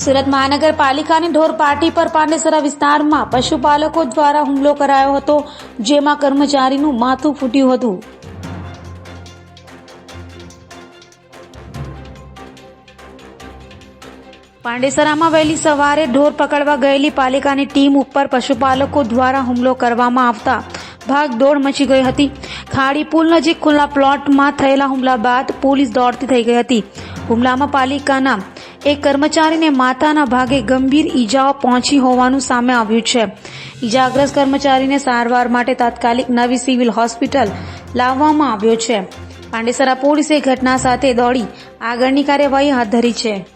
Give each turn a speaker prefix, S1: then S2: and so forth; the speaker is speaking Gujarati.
S1: સુરત મહાનગરપાલિકાની ઢોર પાર્ટી પર પાંડેસરા વિસ્તારમાં પશુપાલકો દ્વારા હુમલો કરાયો હતો, જેમાં કર્મચારીનું માથું ફૂટ્યું હતું. પાંડેસરામાં વહેલી સવારે ઢોર પકડવા ગયેલી પાલિકાની ટીમ ઉપર પશુપાલકો દ્વારા હુમલો કરવામાં આવતા ભાગદોડ મચી ગઈ હતી. ખાડી પુલ નજીક ખુલ્લા પ્લોટમાં થયેલા હુમલા બાદ પોલીસ દોડતી થઈ ગઈ હતી. હુમલામાં પાલિકાના એક કર્મચારીને માથાના ભાગે ગંભીર ઈજાઓ પહોંચી હોવાનું સામે આવ્યું છે. ઈજાગ્રસ્ત કર્મચારીને સારવાર માટે તાત્કાલિક નવી સિવિલ હોસ્પિટલ લાવવામાં આવ્યો છે. પાંડેસરા પોલીસે ઘટના સાથે દોડી આગળની કાર્યવાહી હાથ ધરી છે.